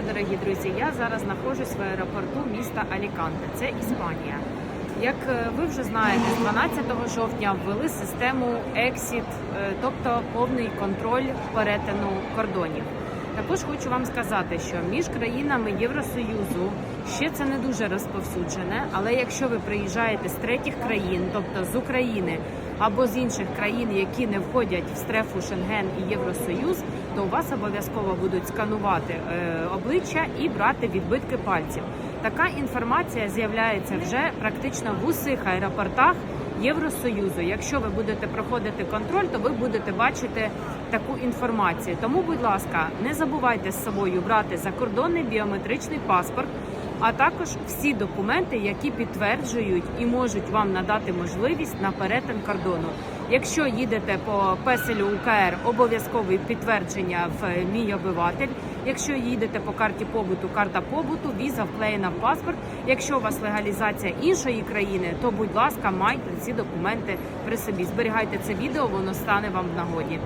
що, дорогі друзі, я зараз знаходжусь в аеропорту міста Аліканте. Це Іспанія. Як е, ви вже знаєте, з 12 жовтня ввели систему Exit, е, тобто повний контроль перетину кордонів. Також хочу вам сказати, що між країнами Євросоюзу ще це не дуже розповсюджене, але якщо ви приїжджаєте з третіх країн, тобто з України або з інших країн, які не входять в стрефу Шенген і Євросоюз, то у вас обов'язково будуть сканувати е, обличчя і брати відбитки пальців. Така інформація з'являється вже практично в усіх аеропортах Євросоюзу. Якщо ви будете проходити контроль, то ви будете бачити таку інформацію. Тому, будь ласка, не забувайте з собою брати закордонний біометричний паспорт, а також всі документи, які підтверджують і можуть вам надати можливість на перетин кордону. Якщо їдете по песелю УКР, обов'язкове підтвердження в мій обиватель. Якщо їдете по карті побуту, карта побуту, віза вклеєна в паспорт. Якщо у вас легалізація іншої країни, то будь ласка, майте ці документи при собі. Зберігайте це відео, воно стане вам в нагоді.